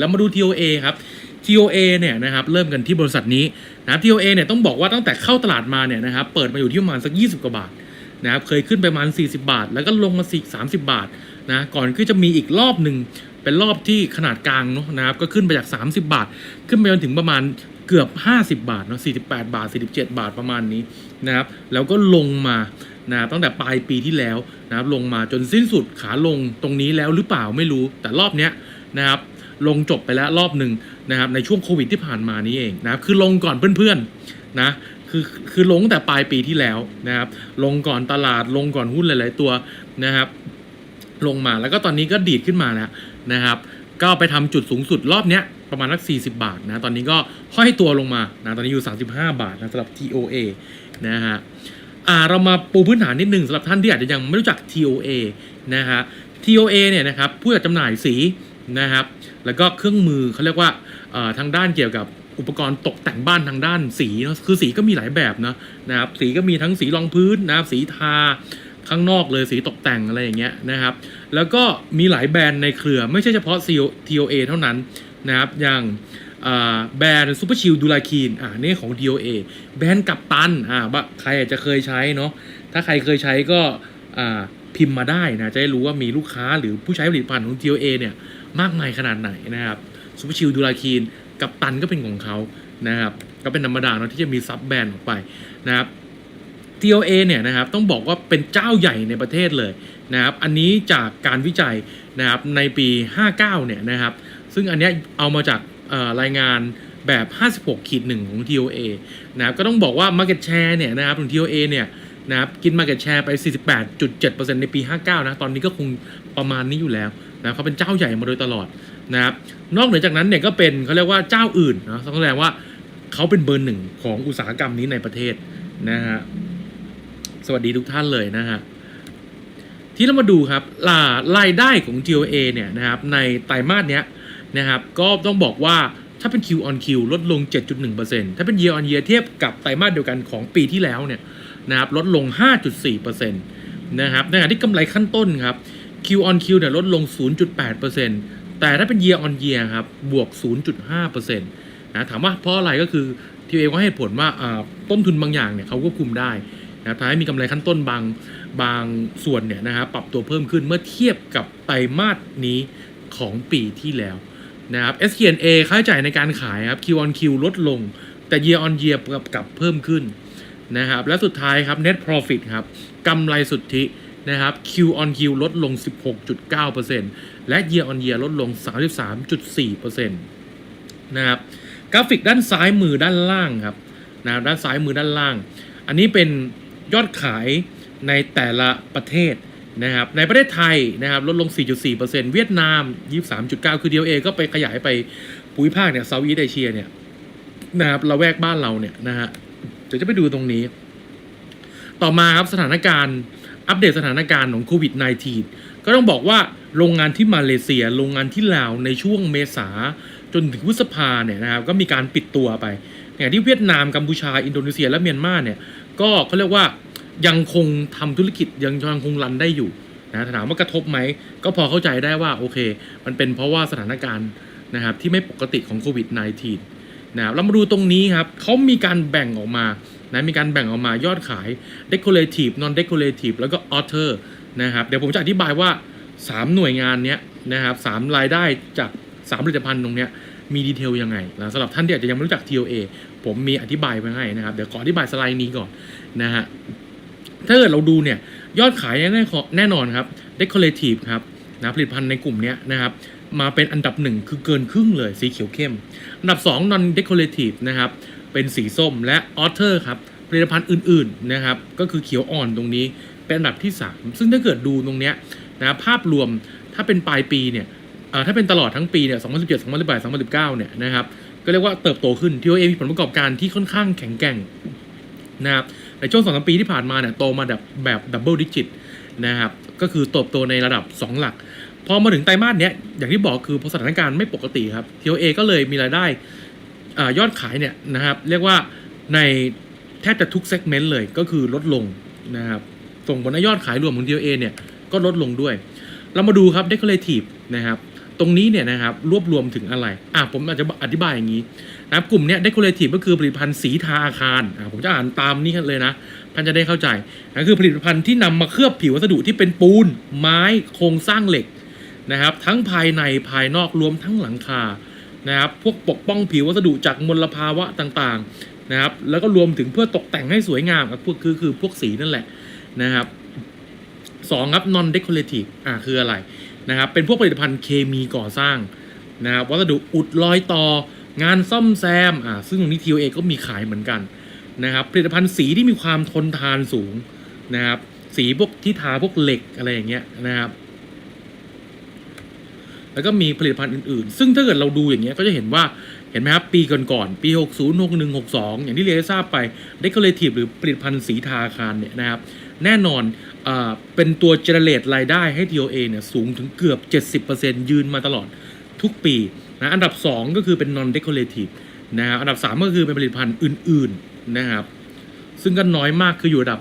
แล้วมาดู TOA ครับ TOA เนี่ยนะครับเริ่มกันที่บริษัทนี้นะครับ TOA เนี่ยต้องบอกว่าตั้งแต่เข้าตลาดมาเนี่ยนะครับเปิดมาอยู่ที่ประมาณสัก 20 กว่าบาทนะครับเคยขึ้นไปประมาณ 40 บาท แล้วก็ลงมาสิ30บาทนะก่อนที่จะมีอีกรอบหนึ่งเป็นรอบที่ขนาดกลางเนาะนะครับก็ขึ้นไปจาก 30 บาท ขึ้นไปจนถึงประมาณเกือบ 50 บาทเนาะ48 บาท 47 บาทประมาณนี้นะครับแล้วก็ลงมานะครับตั้งแต่ปลายปีที่แล้วนะครับลงมาจนสิ้นสุดขาลงตรงนี้แล้วหรือเปล่าไม่รู้แต่รอบเนี้ยนะครับ ลงจบไปแล้วรอบหนึ่งนะครับในช่วงโควิดที่ผ่านมานี้เองนะครับคือลงก่อนเพื่อนๆนะคือคือลงแต่ปลายปีที่แล้วนะครับลงก่อนตลาดลงก่อนหุ้นหลาย ๆ ตัวนะครับลงมาแล้วก็ตอนนี้ก็ดีดขึ้นมาแล้วนะครับก็ไปทำจุดสูงสุดรอบเนี้ยประมาณสัก 40 บาทนะตอนนี้ก็ห้อยตัวลงมานะตอนนี้อยู่ 35 บาทนะสำหรับ TOA นะฮะอ่าเรามาปูพื้นฐานนิดหนึ่งสำหรับท่านที่อาจจะยังไม่รู้จัก TOA นะฮะ TOA เนี่ยนะครับผู้จัดจำหน่ายสี นะครับ แล้วก็เครื่องมือเขาเรียกว่าทางด้านเกี่ยวกับอุปกรณ์ตกแต่งบ้านทางด้านสีเนาะคือสีก็มีหลายแบบนะนะครับ สีก็มีทั้งสีรองพื้นนะครับ สีทาข้างนอกเลยสีตกแต่งอะไรอย่างเงี้ยนะครับ แล้วก็มีหลายแบรนด์ในเครือไม่ใช่เฉพาะ TOA เท่านั้นนะครับ อย่างแบรนด์ซูเปอร์ชิลดูลาคีนอ่านี่ของ TOA แบรนด์กัปตันอ่าว่าใครอาจจะเคยใช้เนาะถ้าใครเคยใช้ก็อ่าพิมพ์มาได้นะจะได้รู้ว่ามีลูกค้าหรือผู้ใช้ผลิตภัณฑ์ของ TOA เนี่ย มากมายขนาดไหนนะครับซูเปอร์ชิลดูลาคีนกับตันก็เป็นของเขานะครับก็เป็นธรรมดาเนาะที่จะมีซับแบรนด์ออกไปนะครับ TOA เนี่ยนะครับต้องบอกว่าเป็นเจ้าใหญ่ในประเทศเลยนะครับอันนี้จากการวิจัยนะครับในปี 59 เนี่ยนะครับ ซึ่งอันเนี้ยเอามาจากรายงานแบบ 56ขีดหนึ่งของ TOA นะครับก็ต้องบอกว่า Market Share เนี่ยนะครับของ TOA เนี่ยนะครับกิน Market Share ไป 48.7%ในปี 59 นะ ตอนนี้ก็คงประมาณนี้อยู่แล้ว นะเขาเป็นเจ้าใหญ่มาโดยตลอดนะครับนอกเหนือจากนั้นเนี่ยก็เป็นเขาเรียกว่าเจ้าอื่นนะต้องแสดงว่าเขาเป็นเบอร์หนึ่งของอุตสาหกรรมนี้ในประเทศนะฮะสวัสดีทุกท่านเลยนะฮะที่เรามาดูครับรารายได้ของ TOA เนี่ยนะครับในไตรมาสเนี้ยนะครับก็ต้องบอกว่าถ้าเป็น Q on Q ลดลง 7.1%ถ้าเป็น Year on Year เทียบกับไตรมาสเดียวกันของปีที่แล้วเนี่ยนะครับลดลง 5.4%นะครับในขณะที่กำไรขั้นต้นครับ Q on Q เนี่ยลดลง 0.8%แต่ถ้าเป็น Year on Year ครับบวก 0.5%นะถามว่าเพราะอะไรก็คือ TOA ก็ให้เหตุผลว่าอ่าต้นทุนบางอย่างเนี่ยเขาควบคุมได้นะทำให้มีกำไรขั้นต้นบางบางส่วนเนี่ยนะครับปรับตัวเพิ่มขึ้นเมื่อเทียบกับไตรมาสนี้ของปีที่แล้วนะครับ SG&A ค่าใช้จ่ายในการขายครับ Q on Q ลดลง แต่ Year on Year กับกลับเพิ่มขึ้นนะครับและสุดท้ายครับ Net Profit ครับกำไรสุทธิ นะครับ Q on Q ลดลง 16.9%และ Year on Year ลดลง 33.4%นะครับกราฟิกด้านซ้ายมือด้านล่างครับนะครับด้านซ้ายมือด้านล่าง อันนี้เป็นยอดขายในแต่ละประเทศนะครับในประเทศไทยนะครับลดลง 4.4%เวียดนาม 23.9 คือเดียวเอก็ไปขยายไปภูมิภาคเนี่ยเซาท์อีสเอเชียเนี่ยนะครับเราแวกบ้านเราเนี่ยนะฮะเดี๋ยวจะไปดูตรงนี้ ต่อมาครับสถานการณ์ อัปเดตสถานการณ์ของโควิด -19 ก็ต้องบอกว่าโรงงานที่มาเลเซีย โรงงานที่ลาวในช่วงเมษาจนถึงพฤษภาเนี่ยนะครับก็มีการปิดตัวไปอย่างที่เวียดนามกัมพูชาอินโดนีเซียและเมียนมาเนี่ยก็เขาเรียกว่ายังคงทำธุรกิจยังยังคงรันได้อยู่นะถามว่ากระทบไหมก็พอเข้าใจได้ว่าโอเค มันเป็นเพราะว่าสถานการณ์นะครับที่ไม่ปกติของโควิด -19 นะครับเรามาดูตรงนี้ครับเขามีการแบ่งออกมา นะมีการแบ่งออกมายอดขาย decorative non decorative แล้วก็ author นะครับเดี๋ยวผมจะอธิบายว่า 3 หน่วยงานเนี้ยนะครับสามรายได้จาก 3 ผลิตภัณฑ์ตรงเนี้ยมีดีเทลยังไงนะสำหรับท่านที่อาจจะยังไม่รู้จัก TOA ผมมีอธิบายไว้ให้นะครับ เดี๋ยวขออธิบายสไลด์นี้ก่อนนะฮะถ้าเกิดเราดูเนี่ยยอดขายแน่แน่นอนครับ decorative ครับนะผลิตภัณฑ์ในกลุ่มนี้นะครับมาเป็นอันดับหนึ่งคือเกินครึ่งเลยสีเขียวเข้ม อันดับ2 non decorative นะครับ เป็นสีส้มและ author ครับผลิตภัณฑ์อื่นๆนะครับก็คือเขียวอ่อนตรงนี้เป็นอันดับที่ 3 ซึ่งถ้าเกิดดูตรงเนี้ยนะภาพรวมถ้าเป็นปลายปีเนี่ยเอ่อถ้าเป็นตลอดทั้งปีเนี่ย 2017 2018 2019 เนี่ยนะครับ ก็เรียกว่าเติบโตขึ้น TOA มีผลประกอบการที่ค่อนข้างแข็งแกร่งนะครับ ในช่วงสองสามปีที่ผ่านมาเนี่ย โตมาแบบแบบดับเบิลดิจิตนะครับ ก็คือเติบโตในระดับ 2 หลัก พอมาถึงไตรมาสเนี้ย อย่างที่บอกคือพอสถานการณ์ไม่ปกติครับ TOA ก็เลยมีรายได้ อยอดขายเนี่ยนะครับเรียกว่าในแทบจะทุกเซกเมนต์เลยก็คือลดลงนะครับส่งผลให้ยอดขายรวมของ TOA เนี่ยก็ลดลงด้วย เรามาดูครับ Decorative นะครับตรงนี้เนี่ยนะครับรวบรวมถึงอะไรอะผมอาจจะอธิบายอย่างนี้นะครับกลุ่มเนี้ย decorative ก็คือผลิตภัณฑ์สีทาอาคารอะผมจะอ่านตามนี้เลยนะท่านจะได้เข้าใจนะคือผลิตภัณฑ์ที่นำมาเคลือบผิววัสดุที่เป็นปูน ไม้โครงสร้างเหล็กนะครับทั้งภายในภายนอกรวมทั้งหลังคา นะครับพวกปกป้องผิววัสดุจากมลภาวะต่างๆนะครับ แล้วก็รวมถึงเพื่อตกแต่งให้สวยงามอะพวกคือคือพวกสีนั่นแหละนะครับสองครับ non decorative อะคืออะไรนะครับ เป็นพวกผลิตภัณฑ์เคมีก่อสร้างนะครับวัสดุอุดรอยต่องานซ่อมแซมอ่าซึ่งตรงนี้ TOA ก็มีขายเหมือนกันนะครับ ผลิตภัณฑ์สีที่มีความทนทานสูงนะครับ สีพวกที่ทาพวกเหล็กอะไรอย่างเงี้ยนะครับ แล้วก็มีผลิตภัณฑ์อื่นๆ ซึ่งถ้าเกิดเราดูอย่างเงี้ยก็จะเห็นว่าเห็นไหมครับปีก่อนๆปี 60 61 62 อย่างที่เรียนให้ทราบไป decorative หรือผลิตภัณฑ์สีทาอาคารเนี่ยนะครับแน่นอนอาเป็นตัวเจเนเรตรายได้ให้ TOA เนี่ยสูงถึงเกือบ 70%ยืนมาตลอดทุกปีนะอันดับ 2 ก็คือเป็น non decorative นะครับอันดับ 3 ก็คือเป็นผลิตภัณฑ์อื่นๆนะครับซึ่งก็น้อยมากคืออยู่ระดับ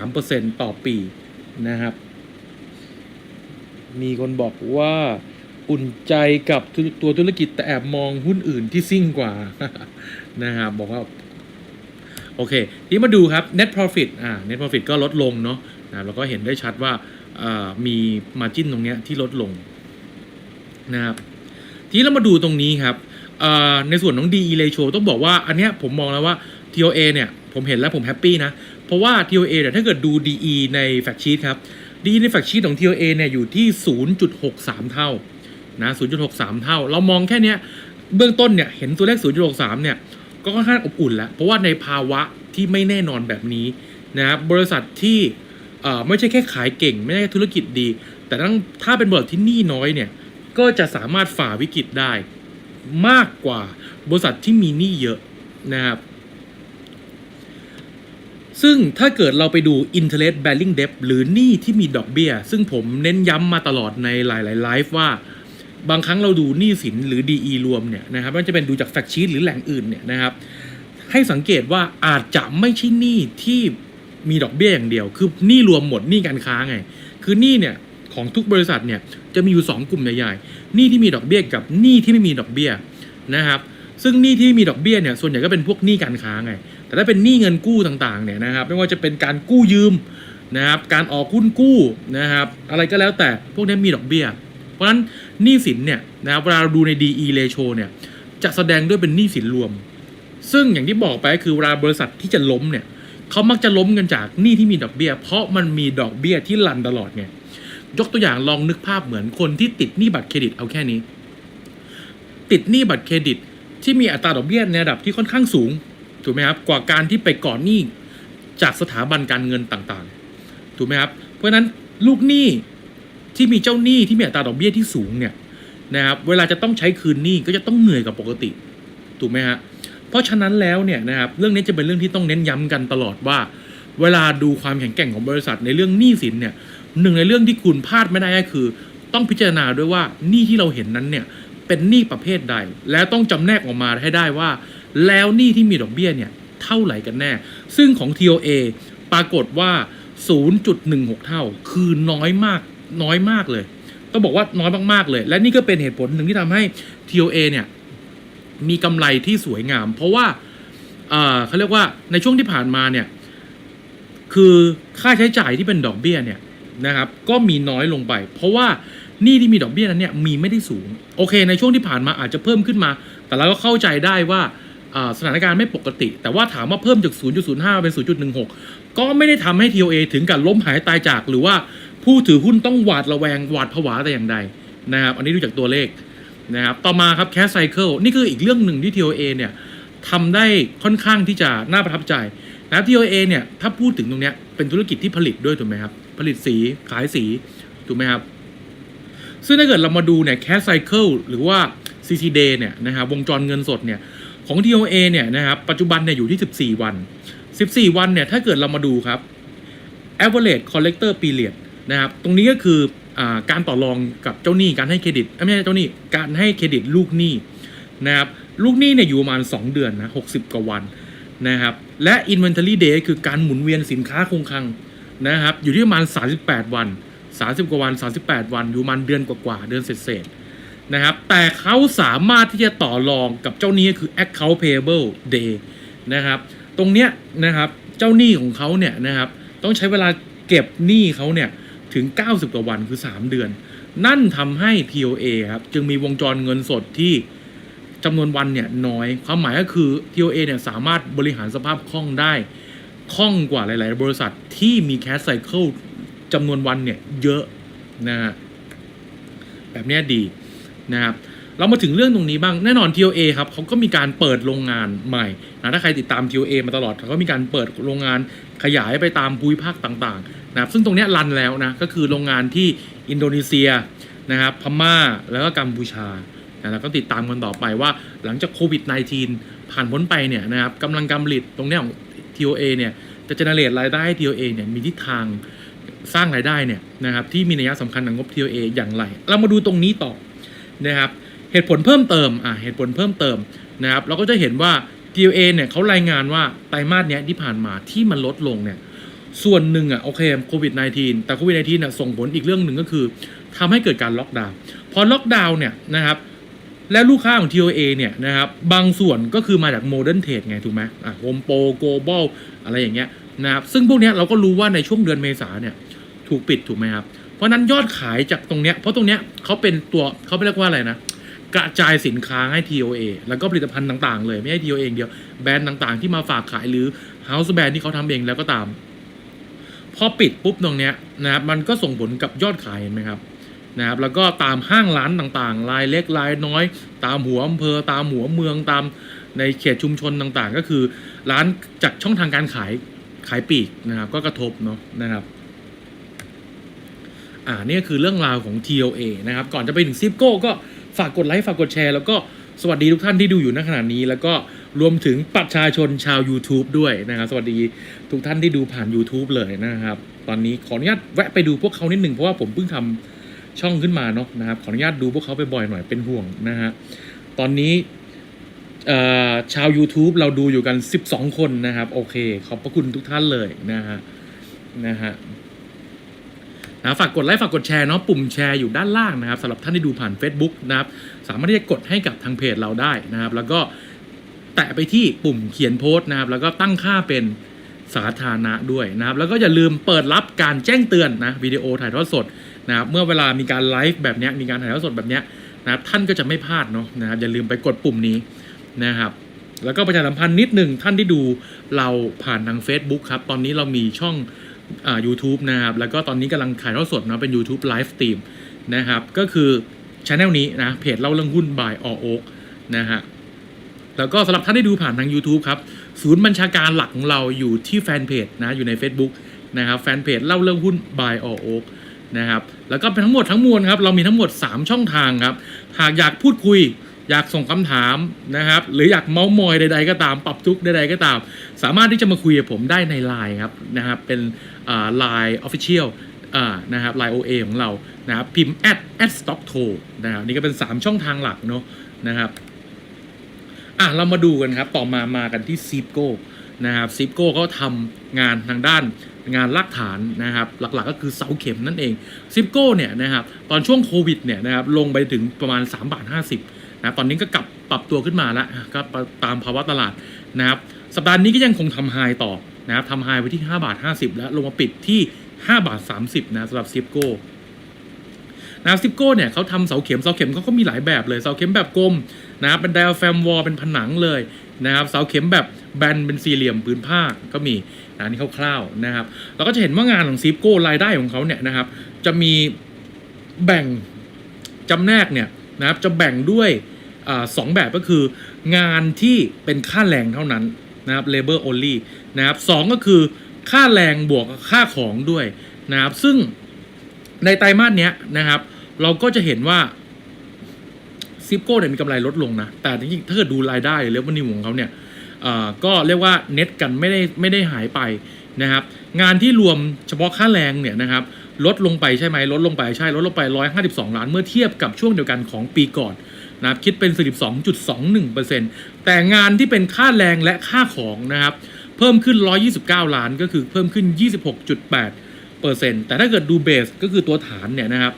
2-3%ต่อปีนะครับมีคนบอกว่า อุ่นใจกับตัวธุรกิจแต่แอบมองหุ้นอื่นที่ซิ่งกว่านะครับบอกว่า โอเค ทีมาดูครับ net profit อ่า net profit ก็ลดลงเนาะนะแล้วก็เห็นได้ชัดว่ามี margin ตรงเนี้ยที่ลดลงนะครับทีเรามาดูตรงนี้ครับในส่วนของ DE ratio ต้องบอกว่าอันเนี้ยผมมองแล้วว่า TOA เนี่ย ผมเห็นแล้วผมแฮปปี้นะ เพราะว่า TOA เนี่ยถ้าเกิดดู DE ใน fact sheet ครับ DE ใน fact sheet ของ TOA เนี่ยอยู่ที่ 0.63 เท่า นะ 0.63 เท่า เรามองแค่เนี้ยเบื้องต้นเนี่ยเห็นตัวเลข 0.63 เนี่ยก็ค่อนข้างอบอุ่นแล้ว เพราะว่าในภาวะที่ไม่แน่นอนแบบนี้นะครับบริษัทที่ไม่ใช่แค่ขายเก่ง ไม่ใช่แค่ธุรกิจดี แต่ต้องถ้าเป็นบริษัทที่หนี้น้อยเนี่ยก็จะสามารถฝ่าวิกฤตได้มากกว่าบริษัทที่มีหนี้เยอะนะครับ ซึ่งถ้าเกิดเราไปดู interest bearing debt หรือหนี้ที่มีดอกเบี้ย ซึ่งผมเน้นย้ำมาตลอดในหลาย ๆ ไลฟ์ว่า บางครั้งเราดูหนี้สินหรือ DE รวมเนี่ยนะครับม่ว่าจะเป็นดูจากแฟกชีตหรือแหล่งอื่นเนี่ยนะครับ ให้สังเกตว่าอาจจะไม่ใช่หนี้ที่มีดอกเบี้ยอย่างเดียว คือหนี้รวมหมดหนี้การค้าไง คือหนี้เนี่ยของทุกบริษัทเนี่ยจะมีอยู่ 2 กลุ่มใหญ่ๆหนี้ที่มีดอกเบี้ยกับหนี้ที่ไม่มีดอกเบี้ยนะครับ ซึ่งหนี้ที่มีดอกเบี้ยเนี่ยส่วนใหญ่ก็เป็นพวกหนี้การค้าไง แต่ถ้าเป็นหนี้เงินกู้ต่างๆเนี่ยนะครับ ไม่ว่าจะเป็นการกู้ยืมนะครับ การออกหุ้นกู้นะครับ อะไรก็แล้วแต่พวกนี้มีดอกเบี้ย เพราะฉะนั้น หนี้สินเนี่ยนะครับเวลาเราดูใน DE ratio เนี่ยจะแสดงด้วยเป็นหนี้สินรวม ซึ่งอย่างที่บอกไปก็คือเวลาบริษัทที่จะล้มเนี่ยเขามักจะล้มกันจากหนี้ที่มีดอกเบี้ย เพราะมันมีดอกเบี้ยที่รันตลอดไงยกตัวอย่างลองนึกภาพเหมือนคนที่ติดหนี้บัตรเครดิตเอาแค่นี้ ติดหนี้บัตรเครดิต ที่มีอัตราดอกเบี้ยในระดับที่ค่อนข้างสูงถูกไหมครับกว่าการที่ไปก่อนหนี้จากสถาบันการเงินต่างๆถูกไหมครับเพราะฉะนั้นลูกหนี้ ที่มีเจ้าหนี้ที่มีอัตราดอกเบี้ยที่สูงเนี่ยนะครับเวลาจะต้องใช้คืนหนี้ก็จะต้องเหนื่อยกว่าปกติถูกไหมฮะเพราะฉะนั้นแล้วเนี่ยนะครับเรื่องนี้จะเป็นเรื่องที่ต้องเน้นย้ำกันตลอดว่า เวลาดูความแข็งแกร่งของบริษัทในเรื่องหนี้สินเนี่ยหนึ่งในเรื่องที่คุณพลาดไม่ได้ก็คือ ต้องพิจารณาด้วยว่าหนี้ที่เราเห็นนั้นเนี่ยเป็นหนี้ประเภทใด และต้องจำแนกออกมาให้ได้ว่า แล้วหนี้ที่มีดอกเบี้ยเนี่ยเท่าไหร่กันแน่ ซึ่งของ TOA ปรากฏว่า 0.16 เท่า คือน้อยมาก น้อยมากเลยต้องบอกว่าน้อยมากๆเลย และนี่ก็เป็นเหตุผลหนึ่งที่ทำให้ TOA เนี่ยมีกำไรที่สวยงาม เพราะว่าเออเขาเรียกว่าในช่วงที่ผ่านมาเนี่ยคือค่าใช้จ่ายที่เป็นดอกเบี้ยเนี่ยนะครับก็มีน้อยลงไป เพราะว่านี้ที่มีดอกเบี้ยนั้นเนี่ยมีไม่ได้สูง โอเค ในช่วงที่ผ่านมาอาจจะเพิ่มขึ้นมา แต่เราก็เข้าใจได้ว่าสถานการณ์ไม่ปกติ แต่ว่าถามว่าเพิ่มจาก 0.05 เป็น 0.16 ก็ไม่ได้ทำให้ TOA ถึงกับล้มหายตายจากหรือว่า ผู้ถือหุ้นต้องหวาดระแวงหวาดผวาแต่อย่างใดนะครับ อันนี้ดูจากตัวเลขนะครับ ต่อมาครับ cash cycle นี่คืออีกเรื่องหนึ่งที่ TOA เนี่ยทำได้ค่อนข้างที่จะน่าประทับใจนะครับ TOA เนี่ยถ้าพูดถึงตรงเนี้ยเป็นธุรกิจที่ผลิตด้วยถูกไหมครับ ผลิตสีขายสีถูกไหมครับ ซึ่งถ้าเกิดเรามาดูเนี่ย cash cycle หรือว่า CCD เนี่ยนะครับวงจรเงินสดเนี่ยของ TOA เนี่ยนะครับปัจจุบันเนี่ยอยู่ที่ 14 วัน 14 วันเนี่ยถ้าเกิดเรามาดูครับ average collector period นะครับตรงนี้ก็คืออการต่อรองกับเจ้าหนี้การให้เครดิตไม่ใช่เจ้าหนี้การให้เครดิตลูกหนี้นะครับลูกหนี้เนี่ยอยู่ประมาณ 2 เดือนนะ60กว่าวันนะครับและ inventory day คือการหมุนเวียนสินค้าคงคลังนะครับอยู่ที่ประมาณ 38 วัน 30 กว่าวัน 38 วันอยู่ประมาณเดือนกว่าๆเดือนเศษๆนะครับแต่เขาสามารถที่จะต่อรองกับเจ้าหนี้คือ account payable day นะครับตรงเนี้ยนะครับเจ้าหนี้ของเขาเนี่ยนะครับต้องใช้เวลาเก็บหนี้เขาเนี่ย ถึง 90 กว่าวันคือ 3 เดือน นั่นทำให้ TOA ครับ จึงมีวงจรเงินสดที่จำนวนวันเนี่ยน้อย ความหมายก็คือ TOA เนี่ยสามารถบริหารสภาพคล่องได้คล่องกว่าหลาย ๆ บริษัทที่มี cash cycle จำนวนวันเนี่ยเยอะนะฮะแบบนี้ดีนะครับเรามาถึงเรื่องตรงนี้บ้างแน่นอน TOA ครับเขาก็มีการเปิดโรงงานใหม่นะถ้าใครติดตาม TOA มาตลอดเขาก็มีการเปิดโรงงานขยายไปตามภูมิภาคต่างๆ นะครับซึ่งตรงนี้รันแล้วนะก็คือโรงงานที่อินโดนีเซียนะครับพม่าแล้วก็กัมพูชานะแล้วก็ติดตามกันต่อไปว่าหลังจากโควิด -19 ผ่านพ้นไปเนี่ยนะครับกำลังการผลิตตรงนี้ของ TOA เนี่ยจะเจเนเรตรายได้ให้ TOA เนี่ยมีทิศทางสร้างรายได้เนี่ยนะครับที่มีนัยสำคัญกับงบ TOA อย่างไร เรามาดูตรงนี้ต่อนะครับเหตุผลเพิ่มเติมอ่าเหตุผลเพิ่มเติมนะครับเราก็จะเห็นว่า TLA เนี่ยเขารายงานว่าไตรมาสเนี้ยที่ผ่านมาที่มันลดลงเนี่ย ส่วนหนึ่งอะโอเคโควิด -19 แต่โควิด -19 เนี่ยส่งผลอีกเรื่องหนึ่งก็คือทำให้เกิดการล็อกดาวน์พอล็อกดาวน์เนี่ยนะครับและลูกค้าของ TOA เนี่ยนะครับบางส่วนก็คือมาจากโมเดิร์นเทรดไงถูกไหมอะโฮมโปรโกลบอลอะไรอย่างเงี้ยนะครับซึ่งพวกเนี้ยเราก็รู้ว่าในช่วงเดือนเมษาเนี่ยถูกปิดถูกไหมครับเพราะนั้นยอดขายจากตรงเนี้ยเพราะตรงเนี้ยเขาเป็นตัวเขาเรียกว่าอะไรนะกระจายสินค้าให้ TOA แล้วก็ผลิตภัณฑ์ต่างๆ เลยไม่ใช่ TOA เองเดียวแบรนด์ต่างๆ ที่มาฝากขายหรือ House แบรนด์ที่เขาทำเองแล้วก็ตาม พอปิดปุ๊บตรงเนี้ยนะครับมันก็ส่งผลกับยอดขายเห็นไหมครับนะครับแล้วก็ตามห้างร้านต่างๆ รายเล็กรายน้อย ตามหัวอำเภอ ตามหัวเมืองตามในเขตชุมชนต่างๆ ก็คือร้านจากช่องทางการขายขายปีกนะครับ ก็กระทบเนาะนะครับ อ่านี่คือเรื่องราวของ TOA นะครับ ก่อนจะไปถึงซิปโก้ก็ฝากกดไลค์ฝากกดแชร์ แล้วก็สวัสดีทุกท่านที่ดูอยู่ณขณะนี้แล้วก็ รวมถึงประชาชนชาว YouTube ด้วยนะครับ สวัสดีทุกท่านที่ดูผ่าน YouTube เลยนะครับ ตอนนี้ขออนุญาตแวะไปดูพวกเขานิดหนึ่งเพราะว่าผมเพิ่งทำช่องขึ้นมาเนาะนะครับ ขออนุญาตดูพวกเขาไปบ่อยหน่อยเป็นห่วงนะฮะตอนนี้ชาว YouTube เราดูอยู่กัน 12 คนนะครับ โอเค ขอบพระคุณทุกท่านเลยนะฮะนะฮะนะฝากกดไลค์ฝากกดแชร์เนาะปุ่มแชร์อยู่ด้านล่างนะครับสำหรับท่านที่ดูผ่าน Facebook นะครับ สามารถที่จะกดให้กับทางเพจเราได้นะครับ แล้วก็ แตะไปที่ปุ่มเขียนโพสต์นะครับ แล้วก็ตั้งค่าเป็นสาธารณะด้วยนะครับ แล้วก็อย่าลืมเปิดรับการแจ้งเตือนนะวิดีโอถ่ายทอดสดนะครับเมื่อเวลามีการไลฟ์แบบนี้มีการถ่ายทอดสดแบบนี้นะครับท่านก็จะไม่พลาดเนาะนะครับอย่าลืมไปกดปุ่มนี้นะครับแล้วก็ประชาสัมพันธ์นิดหนึ่งท่านที่ดูเราผ่านทาง Facebook ครับ ตอนนี้เรามีช่องอ่า YouTube นะครับ แล้วก็ตอนนี้กำลังถ่ายทอดสดเนาะเป็น YouTube Live Stream นะครับ ก็คือช anel นี้นะ เพจเล่าเรื่องหุ้น by All Oak นะฮะ แล้วก็สำหรับท่านที่ดูผ่านทาง YouTube ครับ ศูนย์บัญชาการหลักของเราอยู่ที่แฟนเพจนะอยู่ใน Facebook นะครับแฟนเพจเล่าเรื่องหุ้น by All Oak นะครับแล้วก็เป็นทั้งหมดทั้งมวลครับ เรามีทั้งหมด 3 ช่องทางครับ หากอยากพูดคุย อยากส่งคำถามนะครับ หรืออยากเมาส์มอยใดๆก็ตาม ปรับทุกใดๆก็ตาม สามารถที่จะมาคุยกับผมได้ในไลน์ครับนะครับเป็นไลน์ออฟฟิเชียลนะครับไลน์ OA ของเรานะครับพิมพ์ at at stock to นะครับนี่ก็เป็น 3 ช่องทางหลักเนาะนะครับ อะเรามาดูกันครับ ต่อมามากันที่ซีโก้นะครับซีโก้เขาทำงานทางด้านงานลากฐานนะครับ หลักๆก็คือเสาเข็มนั่นเองซิปโก้เนี่ยนะครับตอนช่วงโควิดเนี่ยนะครับลงไปถึงประมาณ3บาท50นะตอนนี้ก็กลับปรับตัวขึ้นมาแล้วก็ตามภาวะตลาดนะครับสัปดาห์นี้ก็ยังคงทำไฮต่อนะครับทำไฮไปที่5บาท50 แล้วลงมาปิดที่5บาท30นะสำหรับซิปโก้ นะครับซิปโก้เนี่ยเขาทำเสาเข็มเสาเข็มเขาก็มีหลายแบบเลยเสาเข็มแบบกลมนะครับเป็นไดอะแฟมวอลเป็นผนังเลยนะครับเสาเข็มแบบแบนเป็นสี่เหลี่ยมผืนผ้าก็มีนะนี่คร่าวๆนะครับเราก็จะเห็นว่างานของซิปโก้รายได้ของเขาเนี่ยนะครับจะมีแบ่งจำแนกเนี่ยนะครับจะแบ่งด้วยอสองแบบก็คืองานที่เป็นค่าแรงเท่านั้นนะครับ labor only นะครับสองก็คือค่าแรงบวกค่าของด้วยนะครับซึ่งในไตรมาสเนี้ยนะครับ เราก็จะเห็นว่าซิปโก้เนี่ยมีกำไรลดลงนะ แต่จริงๆถ้าเกิดดูรายได้หรือว่านิวของเขาเนี่ยก็เรียกว่าเน็ตกันไม่ได้ไม่ได้หายไปนะครับ งานที่รวมเฉพาะค่าแรงเนี่ยนะครับลดลงไปใช่ไหมลดลงไปใช่ลดลงไป 152 ล้านเมื่อเทียบกับช่วงเดียวกันของปีก่อนนะครับคิดเป็น42.21%แต่งานที่เป็นค่าแรงและค่าของนะครับเพิ่มขึ้น 129 ล้านก็คือเพิ่มขึ้น 26.8เปอร์เซ็นต์แต่ถ้าเกิดดูเบสก็คือตัวฐานเนี่ยนะครับ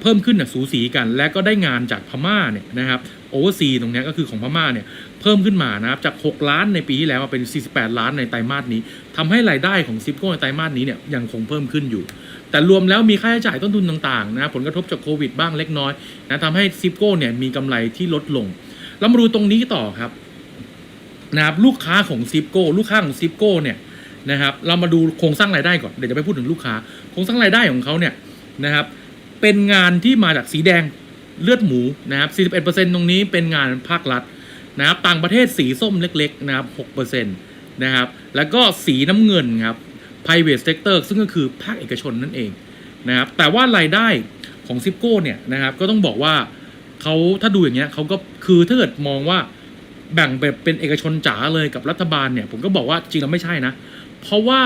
เพิ่มขึ้นสูสีกัน และก็ได้งานจากพม่าเนี่ยนะครับโอเวอร์ซีตรงนี้ก็คือของพม่าเนี่ยเพิ่มขึ้นมานะครับจาก 6 ล้านในปีที่แล้วมาเป็น 48 ล้านในไตรมาสนี้ทำให้รายได้ของซิปโก้ในไตรมาสนี้เนี่ยยังคงเพิ่มขึ้นอยู่ แต่รวมแล้วมีค่าใช้จ่ายต้นทุนต่างๆนะผลกระทบจากโควิดบ้างเล็กน้อยนะทำให้ซิปโก้เนี่ยมีกำไรที่ลดลงเรามาดูตรงนี้ต่อครับนะครับลูกค้าของซิปโก้ลูกค้าของซิปโก้เนี่ยนะครับเรามาดูโครงสร้างรายได้ก่อนเดี๋ยวจะไปพูดถึงลูกค้า โครงสร้างรายได้ของเขาเนี่ยนะครับ เป็นงานที่มาจากสีแดงเลือดหมูนะครับ 41%ตรงนี้เป็นงานภาครัฐนะครับ ต่างประเทศสีส้มเล็กๆนะครับ 6%นะครับ แล้วก็สีน้ำเงินครับ private sector ซึ่งก็คือภาคเอกชนนั่นเองนะครับ แต่ว่ารายได้ของซิปโก้เนี่ยนะครับ ก็ต้องบอกว่าเขาถ้าดูอย่างเงี้ยเขาก็คือถ้าเกิดมองว่าแบ่งแบบเป็นเอกชนจ๋าเลยกับรัฐบาลเนี่ย ผมก็บอกว่าจริงแล้วไม่ใช่นะ เพราะว่า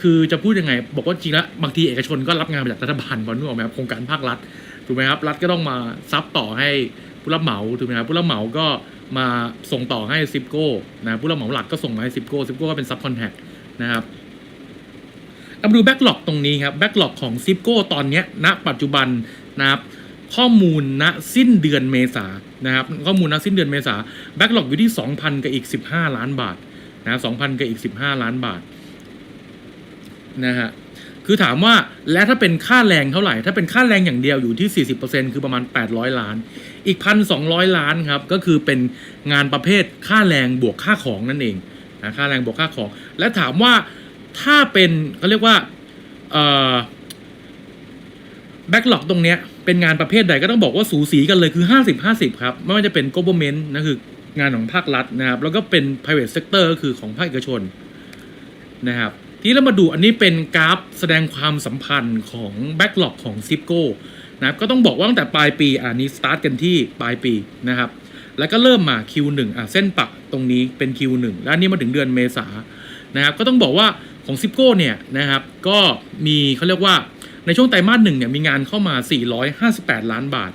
คือจะพูดยังไง บอกว่าจริงแล้วบางทีเอกชนก็รับงานมาจากรัฐบาลบอลนึกออกไหมครับโครงการภาครัฐถูกไหมครับรัฐก็ต้องมาซับต่อให้ผู้รับเหมาถูกไหมครับผู้รับเหมาก็มาส่งต่อให้ซิปโก้นะผู้รับเหมาหลักก็ส่งมาให้ซิปโก้ซิปโก้ก็เป็นซับคอนแทคนะครับเรามาดูแบ็กหลอกตรงนี้ครับแบ็กหลอกของซิปโก้ตอนนี้ณปัจจุบันนะครับข้อมูลณสิ้นเดือนเมษานะครับข้อมูลณสิ้นเดือนเมษาแบ็กหลอกอยู่ที่ 2,000 กับอีก 15 ล้านบาทนะ2,000 กับอีก 15 ล้านบาท นะฮะคือถามว่าและถ้าเป็นค่าแรงเท่าไหร่ ถ้าเป็นค่าแรงอย่างเดียวอยู่ที่ 40%คือประมาณ 800 ล้าน อีก 1,200 ล้านครับ ก็คือเป็นงานประเภทค่าแรงบวกค่าของนั่นเองนะค่าแรงบวกค่าของ และถามว่าถ้าเป็นเขาเรียกว่าแบ็กหลอกตรงเนี้ยเป็นงานประเภทใดก็ต้องบอกว่าสูสีกันเลยคือ 50 50 ครับ ไม่ว่าจะเป็น government นะคืองานของภาครัฐนะครับ แล้วก็เป็น private sector ก็คือของภาคเอกชนนะครับ ทีเรามาดูอันนี้เป็นกราฟแสดงความสัมพันธ์ของแบ็กหลอกของซิปโก้นะครับก็ต้องบอกว่าตั้งแต่ปลายปีอันนี้สตาร์ทกันที่ปลายปีนะครับ แล้วก็เริ่มมา Q1 อะเส้นปักตรงนี้เป็น Q1 แล้วนนี้มาถึงเดือนเมษานะครับ ก็ต้องบอกว่าของซิปโก้เนี่ยนะครับ ก็มีเขาเรียกว่าในช่วงไตรมาสหนึ่งเนี่ยมีงานเข้ามา 458 ล้านบาท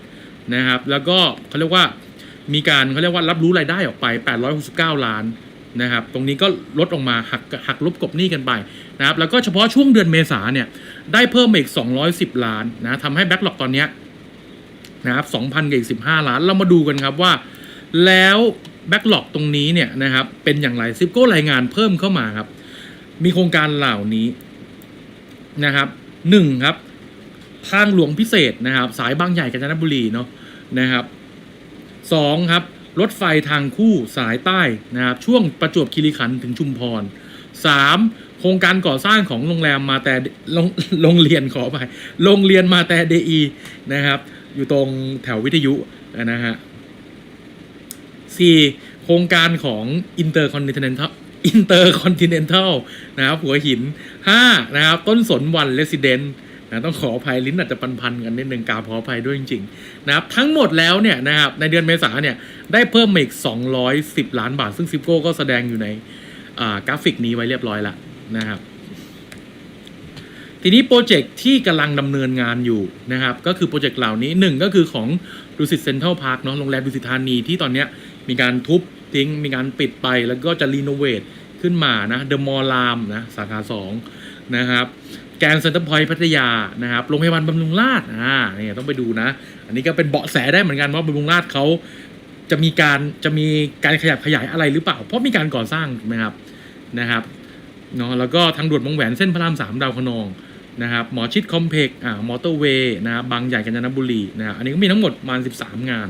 นะครับ แล้วก็เขาเรียกว่ามีการเขาเรียกว่ารับรู้รายได้ออกไป 869 ล้าน นะครับตรงนี้ก็ลดออกมาหักหักลบกบหนี้กันไปนะครับแล้วก็เฉพาะช่วงเดือนเมษาเนี่ยได้เพิ่มมาอีก 210 ล้านนะทำให้แบ็กหลอกตอนเนี้ยนะครับ2,000กับอีก15 ล้าน เรามาดูกันครับว่าแล้วแบ็กหลอกตรงนี้เนี่ยนะครับเป็นอย่างไรซิปโก้รายงานเพิ่มเข้ามาครับ มีโครงการเหล่านี้นะครับหนึ่งครับ ทางหลวงพิเศษนะครับ สายบางใหญ่กาญจนบุรีเนาะนะครับสองครับ รถไฟทางคู่สายใต้นะครับช่วงประจวบคีรีขันธ์ถึงชุมพรสามโครงการก่อสร้างของโรงแรมมาแต่โรงโรงเรียนขอไปโรงเรียนมาแต่เดอีนะครับ อยู่ตรงแถววิทยุนะฮะสี่โครงการของ Intercontinental Intercontinental นะครับหัวหินห้านะครับ ต้นสนวัน Resident นะต้องขออภัยลิ้นอาจจะพันๆกันนิดนึงกราบขออภัยด้วยจริงๆนะครับทั้งหมดแล้วเนี่ยนะครับในเดือนเมษาเนี่ยได้เพิ่มมาอีก 210 ล้านบาท ซึ่งซิปโก้ก็แสดงอยู่ในกราฟิกนี้ไว้เรียบร้อยแล้วนะครับทีนี้โปรเจกต์ที่กำลังดำเนินงานอยู่นะครับก็คือโปรเจกต์เหล่านี้หนึ่งก็คือของดุสิตเซ็นทรัลพาร์คเนาะโรงแรมดุสิตธานีที่ตอนนี้มีการทุบทิ้งมีการปิดไปแล้วก็จะรีโนเวทขึ้นมานะเดอะมอลลามนะสาขาสองนะครับ แกนเซ็นเตอร์พอยต์พัทยานะครับโรงพยาบาลบำรุงราษฎร์อ่าเนี่ยต้องไปดูนะ อันนี้ก็เป็นเบาะแสได้เหมือนกันว่าบำรุงราษฎร์เขาจะมีการจะมีการขยับขยายอะไรหรือเปล่า เพราะมีการก่อสร้างถูกไหมครับนะครับเนาะแล้วก็ทางด่วนวงแหวนเส้นพระรามสามดาวคะนองนะครับหมอชิดคอมเพล็กซ์อ่ามอเตอร์เวย์นะครับบางใหญ่กาญจนบุรีนะครับอันนี้ก็มีทั้งหมดประมาณ 13 งาน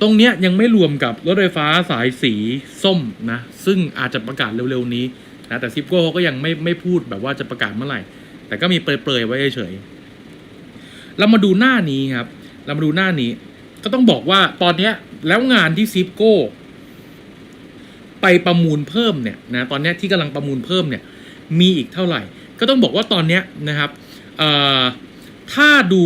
ตรงเนี้ยยังไม่รวมกับรถไฟฟ้าสายสีส้มนะซึ่งอาจจะประกาศเร็วๆนี้นะแต่ซิปโก้เขาก็ยังไม่ไม่พูดแบบว่าจะประกาศเมื่อไหร่ แต่ก็มีเปรยๆไว้เฉยๆเรามาดูหน้านี้ครับ เรามาดูหน้านี้ ก็ต้องบอกว่าตอนเนี้ยแล้วงานที่ซิปโก้ไปประมูลเพิ่มเนี่ยนะตอนเนี้ยที่กำลังประมูลเพิ่มเนี่ยมีอีกเท่าไหร่ ก็ต้องบอกว่าตอนเนี้ยนะครับถ้าดู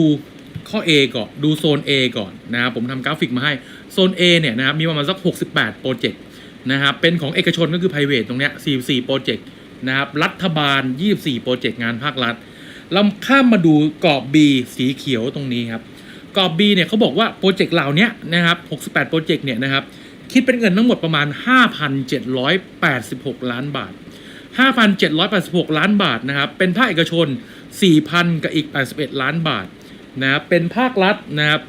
ข้อ A ก่อนดูโซน A ก่อนนะครับผมทำกราฟิกมาให้โซน A เนี่ยนะครับมีประมาณสัก 68 โปรเจกต์นะครับเป็นของเอกชนก็คือ private ตรงเนี้ย44 โปรเจกต์ นะครับ รัฐบาล 24 โปรเจกต์งานภาครัฐ เราข้ามมาดูกรอบ B สีเขียวตรงนี้ครับ กรอบ B เนี่ยเขาบอกว่าโปรเจกต์เหล่านี้นะครับ 68 โปรเจกต์เนี่ยนะครับ คิดเป็นเงินทั้งหมดประมาณ 5,786 ล้านบาท 5,786 ล้านบาทนะครับ เป็นภาคเอกชน 4,000 กับอีก 81 ล้านบาทนะครับเป็นภาครัฐนะครับ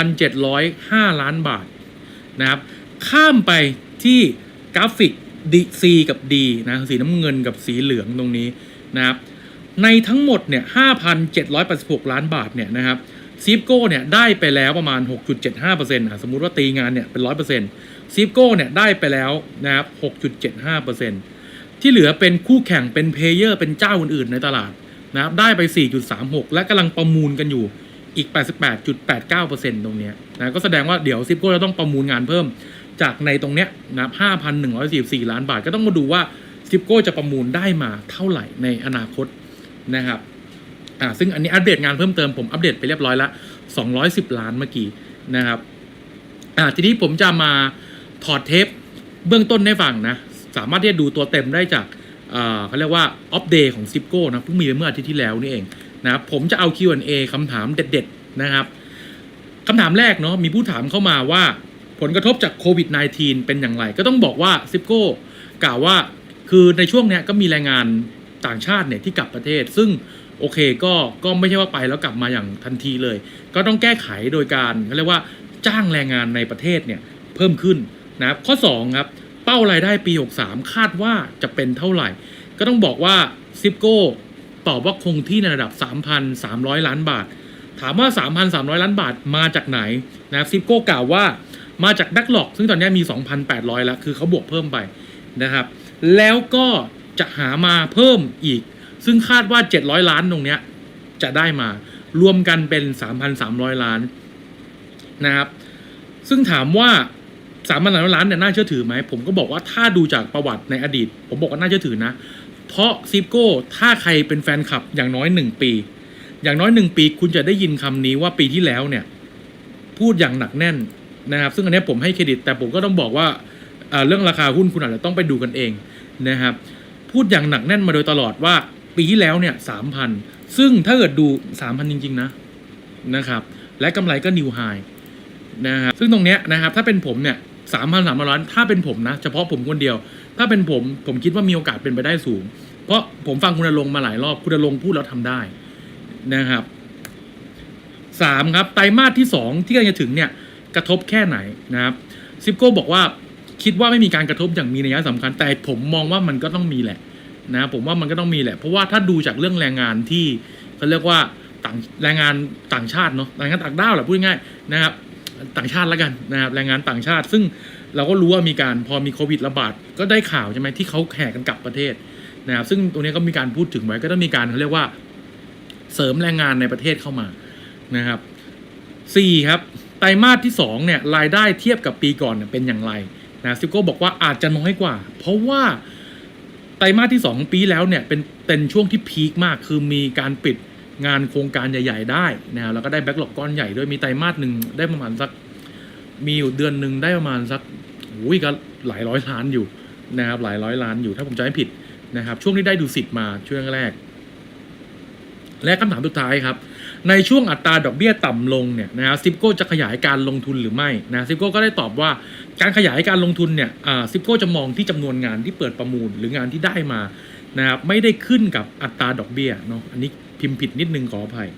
1,705 ล้านบาทนะครับ ข้ามไปที่กราฟิก ดี C กับ D นะสีน้ำเงินกับสีเหลืองตรงนี้นะครับในทั้งหมดเนี่ย5,786 ล้านบาทเนี่ยนะครับซีฟโก้เนี่ยได้ไปแล้วประมาณ 6.75%อะสมมุติว่าตีงานเนี่ยเป็น 100%ซีฟโก้เนี่ยได้ไปแล้วนะครับ 6.75%ที่เหลือเป็นคู่แข่งเป็นเพลเยอร์เป็นเจ้าอื่นๆในตลาดนะครับได้ไป 4.36 และกำลังประมูลกันอยู่อีก 88.89%ตรงเนี้นะก็แสดงว่าเดี๋ยวซิปโก้จะต้องประมูลงานเพิ่ม จากในตรงเนี้ยนะครับ5,144ล้านบาท ก็ต้องมาดูว่าซิปโก้จะประมูลได้มาเท่าไหร่ในอนาคตนะครับอ่าซึ่งอันนี้อัปเดตงานเพิ่มเติมผมอัปเดตไปเรียบร้อยละ210ล้านเมื่อกี้นะครับอ่าทีนี้ผมจะมาถอดเทปเบื้องต้นให้ฟังนะ สามารถที่จะดูตัวเต็มได้จากเขาเรียกว่าอัปเดตของซิปโก้นะเพิ่งมีไปเมื่ออาทิตย์ที่แล้วนี่เองนะครับผมจะเอา Q&A คำถามเด็ด ๆ นะครับคำถามแรกเนาะมีผู้ถามเข้ามาว่า ผลกระทบจากโควิด -19 เป็นอย่างไร ก็ต้องบอกว่าซิปโก้กล่าวว่าคือในช่วงเนี้ยก็มีแรงงานต่างชาติเนี่ยที่กลับประเทศ ซึ่งโอเคก็ก็ไม่ใช่ว่าไปแล้วกลับมาอย่างทันทีเลย ก็ต้องแก้ไขโดยการเขาเรียกว่าจ้างแรงงานในประเทศเนี่ยเพิ่มขึ้นนะครับข้อ2ครับเป้ารายได้ปี 63 คาดว่าจะเป็นเท่าไหร่ ก็ต้องบอกว่าซิปโก้ตอบว่าคงที่ในระดับ 3,300 ล้านบาท ถามว่า 3,300 ล้านบาทมาจากไหนนะครับซิปโก้กล่าวว่า มาจากแบ็กหลอกซึ่งตอนนี้มี 2,800 แล้ว คือเขาบวกเพิ่มไปนะครับ แล้วก็จะหามาเพิ่มอีก ซึ่งคาดว่า 700 ล้านตรงเนี้ยจะได้มารวมกันเป็น 3,300 ล้านนะครับ ซึ่งถามว่า3,300ล้านเนี่ยน่าเชื่อถือไหม ผมก็บอกว่าถ้าดูจากประวัติในอดีต ผมบอกว่าน่าเชื่อถือนะ เพราะซิปโก้ถ้าใครเป็นแฟนคลับอย่างน้อย1ปี อย่างน้อย1ปีคุณจะได้ยินคำนี้ว่าปีที่แล้วเนี่ย พูดอย่างหนักแน่น นะครับซึ่งอันนี้ผมให้เครดิต แต่ผมก็ต้องบอกว่าเรื่องราคาหุ้นคุณอาจจะต้องไปดูกันเองนะครับพูดอย่างหนักแน่นมาโดยตลอดว่าปีที่แล้วเนี่ยสามพันซึ่งถ้าเกิดดูสามพันจริง ๆ นะนะครับและกำไรก็นิวไฮนะครับซึ่งตรงเนี้ยนะครับถ้าเป็นผมเนี่ยสามพันสามร้อยล้านถ้าเป็นผมนะ เฉพาะผมคนเดียว ถ้าเป็นผมผมคิดว่ามีโอกาสเป็นไปได้สูง เพราะผมฟังคุณณรงมาหลายรอบคุณณรงพูดแล้วทำได้นะครับสามครับไตรมาสที่สองที่กำลังจะถึงเนี่ย กระทบแค่ไหนนะครับซิปโก้บอกว่าคิดว่าไม่มีการกระทบอย่างมีนัยสำคัญแต่ผมมองว่ามันก็ต้องมีแหละนะผมว่ามันก็ต้องมีแหละ เพราะว่าถ้าดูจากเรื่องแรงงานที่เขาเรียกว่าต่างแรงงานต่างชาติเนาะแรงงานต่างด้าวแหละพูดง่ายนะครับต่างชาติแล้วกันนะครับแรงงานต่างชาติ ซึ่งเราก็รู้ว่ามีการพอมีโควิดระบาดก็ได้ข่าวใช่ไหมที่เขาแห่กันกลับประเทศนะครับซึ่งตรงนี้ก็มีการพูดถึงไว้ก็ต้องมีการเขาเรียกว่าเสริมแรงงานในประเทศเข้ามานะครับสี่ครับ ไตรมาสที่สองเนี่ยรายได้เทียบกับปีก่อนเนี่ยเป็นอย่างไรนะซิโก้บอกว่าอาจจะน้อยกว่า เพราะว่าไตรมาสที่สองปีแล้วเนี่ยเป็นเป็นช่วงที่พีคมากคือมีการปิดงานโครงการใหญ่ ๆ ได้นะแล้วก็ได้แบ็กหลอกก้อนใหญ่ด้วยมีไตรมาสหนึ่งได้ประมาณสักมีอยู่เดือนหนึ่งได้ประมาณสักโอ้ยก็หลายร้อยล้านอยู่นะครับหลายร้อยล้านอยู่ถ้าผมจำไม่ผิดนะครับ ช่วงที่ได้ดูสิทธิ์มาช่วงแรก และคำถามสุดท้ายครับ ในช่วงอัตราดอกเบี้ยต่ำลงเนี่ยนะครับซิปโก้จะขยายการลงทุนหรือไม่นะซิปโก้ก็ได้ตอบว่าการขยายการลงทุนเนี่ยอ่าซิปโก้จะมองที่จำนวนงานที่เปิดประมูลหรืองานที่ได้มานะครับไม่ได้ขึ้นกับอัตราดอกเบี้ยเนาะอันนี้พิมพ์ผิดนิดนึงขออภัย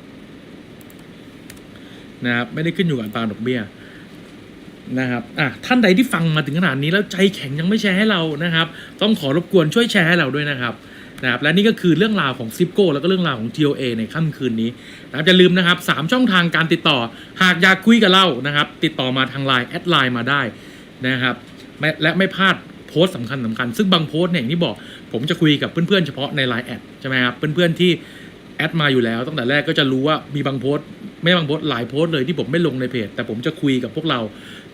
นะครับไม่ได้ขึ้นอยู่กับอัตราดอกเบี้ยนะครับอะท่านใดที่ฟังมาถึงขนาดนี้แล้วใจแข็งยังไม่แชร์ให้เรานะครับ ต้องขอรบกวนช่วยแชร์ให้เราด้วยนะครับ นะครับและนี่ก็คือเรื่องราวของซิปโก้แล้วก็เรื่องราวของ TOA ในค่ำคืนนี้นะครับอย่าลืมนะครับสามช่องทางการติดต่อ หากอยากคุยกับเรานะครับ ติดต่อมาทางไลน์แอดไลน์มาได้นะครับและไม่พลาดโพสต์สำคัญสำคัญ ซึ่งบางโพสต์เนี่ยอย่างที่บอกผมจะคุยกับเพื่อนๆเฉพาะในไลน์แอดใช่ไหมครับเพื่อนๆที่แอดมาอยู่แล้วตั้งแต่แรกก็จะรู้ว่ามีบางโพสต์ไม่บางโพสต์หลายโพสต์เลยที่ผมไม่ลงในเพจ แต่ผมจะคุยกับพวกเรา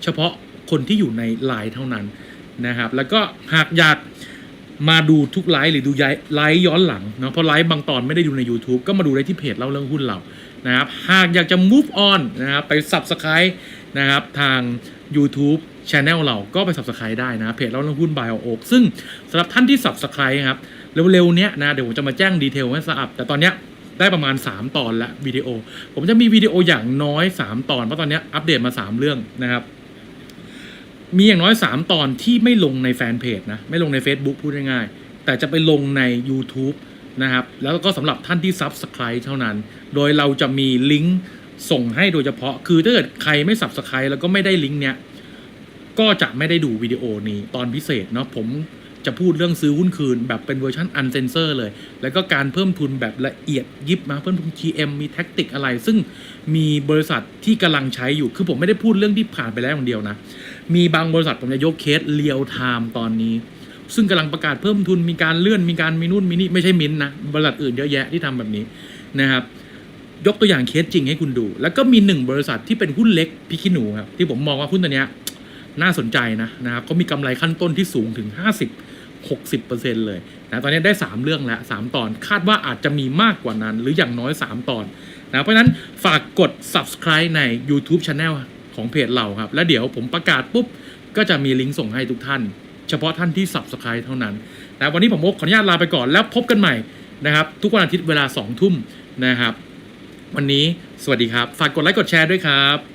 เฉพาะคนที่อยู่ในไลน์เท่านั้นนะครับ แล้วก็หากอยาก มาดูทุกไลฟ์หรือดูไลฟ์ย้อนหลังเนาะเพราะไลฟ์บางตอนไม่ได้ดูใน YouTube ก็มาดูได้ที่เพจเล่าเรื่องหุ้นเรานะครับหากอยากจะ move on นะครับไป subscribe นะครับทาง YouTube Channel เราก็ไป subscribe ได้นะเพจเล่าเรื่องหุ้น Bio Oak ซึ่งสำหรับท่านที่ subscribe ครับเร็วๆเนี้ยนะเดี๋ยวผมจะมาแจ้งดีเทลให้ทราบแต่ตอนเนี้ยได้ประมาณ 3 ตอนละวิดีโอ ผมจะมีวิดีโออย่างน้อย 3 ตอนเพราะตอนเนี้ยอัปเดตมา 3 เรื่องนะครับ มีอย่างน้อย 3 ตอนที่ไม่ลงในแฟนเพจนะ ไม่ลงใน Facebook พูดง่ายๆแต่จะไปลงใน YouTube นะครับ แล้วก็สำหรับท่านที่ Subscribe เท่านั้น โดยเราจะมีลิงก์ส่งให้โดยเฉพาะ คือถ้าเกิดใครไม่ Subscribe แล้วก็ไม่ได้ลิงก์เนี้ย ก็จะไม่ได้ดูวิดีโอนี้ตอนพิเศษเนาะผมจะพูดเรื่องซื้อหุ้นคืนแบบเป็นเวอร์ชันอันเซนเซอร์เลย แล้วก็การเพิ่มทุนแบบละเอียดยิบมาเพิ่มทุน TM มีแท็กติกอะไร ซึ่งมีบริษัทที่กำลังใช้อยู่ คือผมไม่ได้พูดเรื่องที่ผ่านไปแล้วอย่างเดียวนะ มีบางบริษัทผมจะยกเคสเรียลไทม์ตอนนี้ ซึ่งกำลังประกาศเพิ่มทุนมีการเลื่อนมีการมีนู่นมีนี่ไม่ใช่มินนะบริษัทอื่นเยอะแยะที่ทำแบบนี้นะครับ ยกตัวอย่างเคสจริงให้คุณดู แล้วก็มีหนึ่งบริษัทที่เป็นหุ้นเล็กพิคิหนูครับที่ผมมองว่าหุ้นตัวเนี้ยน่าสนใจนะนะครับเขามีกำไรขั้นต้นที่สูงถึง 50 60%เลยนะตอนนี้ได้ 3 เรื่องแล้ว 3 ตอนคาดว่าอาจจะมีมากกว่านั้น หรืออย่างน้อย 3 ตอนนะเพราะฉะนั้นฝากกด subscribe ใน YouTube Channel ของเพจเราครับ แล้วเดี๋ยวผมประกาศปุ๊บ ก็จะมีลิงก์ส่งให้ทุกท่าน เฉพาะท่านที่ subscribe เท่านั้นนะวันนี้ผมอ๊คขออนุญาตลาไปก่อนแล้วพบกันใหม่นะครับ ทุกวันอาทิตย์เวลา2ทุ่มนะครับ วันนี้สวัสดีครับ ฝากกดไลค์กดแชร์ด้วยครับ